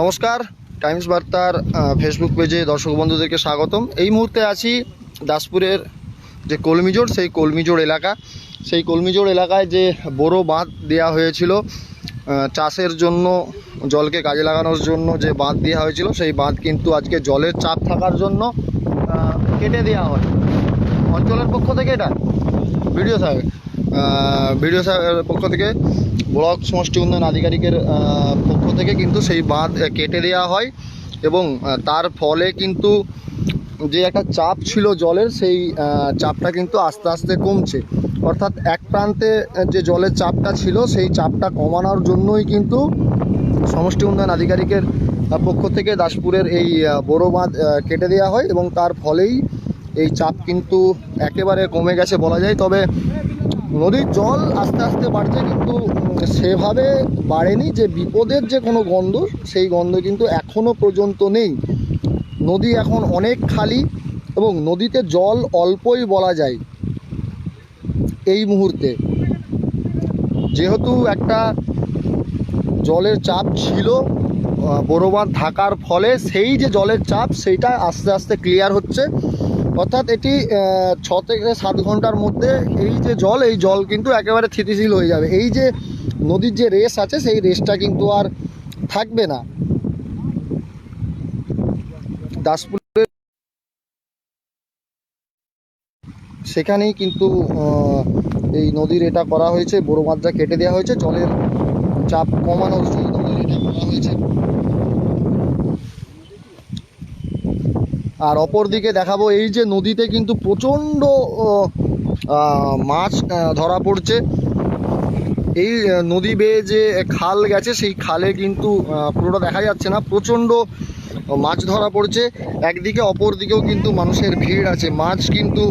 নমস্কার, টাইমস বার্তার ফেসবুক পেজে দর্শক বন্ধুদেরকে স্বাগতম। এই মুহূর্তে আছি দাসপুরের যে কলমিজোড়, সেই কলমিজোড় এলাকা। সেই কলমিজোড় এলাকায় যে বড় বাঁধ দেওয়া হয়েছিল চাষের জন্য, জলকে কাজে লাগানোর জন্য যে বাঁধ দেওয়া হয়েছিল, সেই বাঁধ কিন্তু আজকে জলের চাপ থাকার জন্য কেটে দেওয়া হয়। অঞ্চলের পক্ষ থেকে এটা? ভিডিও সাহেব। ভিডিও পক্ষ থেকে ব্লক সমষ্টি উন্নয়ন আধিকারিকের পক্ষ থেকে কিন্তু সেই বাঁধ কেটে দেওয়া হয় এবং তার ফলে কিন্তু যে একটা চাপ ছিল জলের, সেই চাপটা কিন্তু আস্তে আস্তে কমছে। অর্থাৎ এক প্রান্তে যে জলের চাপটা ছিল, সেই চাপটা কমানোর জন্যই কিন্তু সমষ্টি উন্নয়ন আধিকারিকের পক্ষ থেকে দাসপুরের এই বড় বাঁধ কেটে দেওয়া হয় এবং তার ফলেই এই চাপ কিন্তু একেবারে কমে গেছে বলা যায়। তবে নদীর জল আস্তে আস্তে বাড়ছে কিন্তু সেভাবে বাড়েনি যে বিপদের যে কোনো গন্ধ, সেই গন্ধ কিন্তু এখনও পর্যন্ত নেই। নদী এখন অনেক খালি এবং নদীতে জল অল্পই বলা যায় এই মুহূর্তে। যেহেতু একটা জলের চাপ ছিল বড় থাকার ফলে সেই যে জলের চাপ, সেইটা আস্তে আস্তে ক্লিয়ার হচ্ছে। অর্থাৎ এটি ছ থেকে সাত ঘণ্টার মধ্যে এই যে জল, এই জল কিন্তু একেবারে স্থিতিশীল হয়ে যাবে। এই যে নদীর যে রেস আছে, সেই রেসটা কিন্তু আর থাকবে না। দাসপুরের সেখানেই কিন্তু এই নদীর এটা করা হয়েছে বড় মাত্রা কেটে দেওয়া হয়েছে। জলের চাপ কমানোর জন্য এটা করা হয়েছে। আর অপর দিকে দেখাবো এই যে নদীতে কিন্তু প্রচণ্ড মাছ ধরা পড়ছে। এই নদী বেয়ে যে খাল গেছে, সেই খালে কিন্তু পুরোটা দেখা যাচ্ছে না। প্রচণ্ড মাছ ধরা পড়ছে। একদিকে অপর দিকেও কিন্তু মানুষের ভিড় আছে। মাছ কিন্তু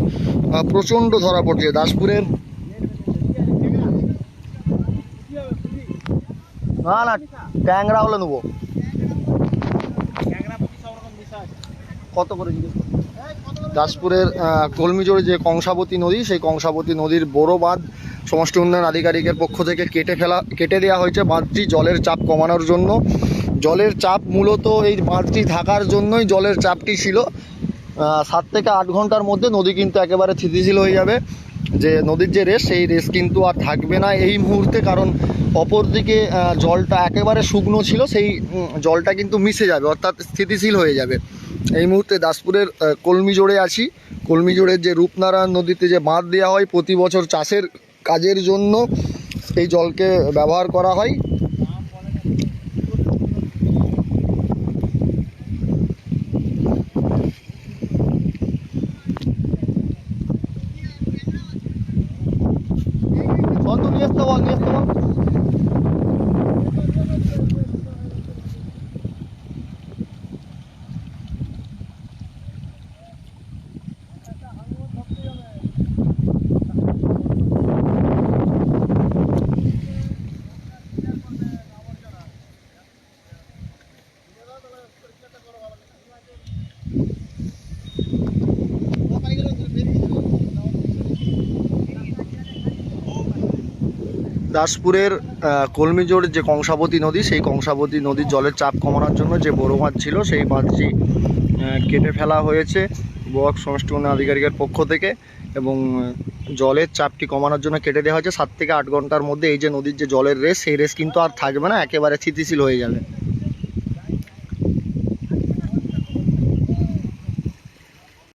প্রচণ্ড ধরা পড়ছে। দাসপুরের না না, ট্যাংরা হলে নেব। কত করে জিজ্ঞেস? দাসপুরের কলমিজোড়ে যে কংসাবতী নদী, সেই কংসাবতী নদীর বড় বাঁধ সমষ্টি উন্নয়ন আধিকারিকের পক্ষ থেকে কেটে ফেলা, কেটে দেওয়া হয়েছে বাঁধটি জলের চাপ কমানোর জন্য। জলের চাপ মূলত এই বাঁধটি থাকার জন্যই জলের চাপটি ছিল। সাত থেকে আট ঘণ্টার মধ্যে নদী কিন্তু একেবারে স্থিতিশীল হয়ে যাবে। যে নদীর যে রেস সেই রেস কিন্তু আর থাকবে না এই মুহূর্তে, কারণ অপরদিকে জলটা একেবারে শুকনো ছিল, সেই জলটা কিন্তু মিশে যাবে, অর্থাৎ স্থিতিশীল হয়ে যাবে। এই মুহূর্তে দাসপুরের কলমি জোড়ে আছি। কলমিজোড়ের যে রূপনারায়ণ নদীতে যে বাঁধ দেওয়া হয়, প্রতি বছর চাষের কাজের জন্য এই জলকে ব্যবহার করা হয় বন্ধু নিয়ে আসতে বল নিয়ে আসতে বল দাসপুরের কলমিজোর যে কংসাবতী নদী, সেই কংসাবতী নদীর জলের চাপ কমানোর জন্য যে বড়ো মাছ ছিল, সেই মাছটি কেটে ফেলা হয়েছে বক সমষ্টি উন্নয়ন আধিকারিকের পক্ষ থেকে এবং জলের চাপটি কমানোর জন্য কেটে দেওয়া হয়েছে। সাত থেকে আট ঘণ্টার মধ্যে এই যে নদীর যে জলের রেস সেই রেস কিন্তু আর থাকবে না, একেবারে স্থিতিশীল হয়ে যাবে।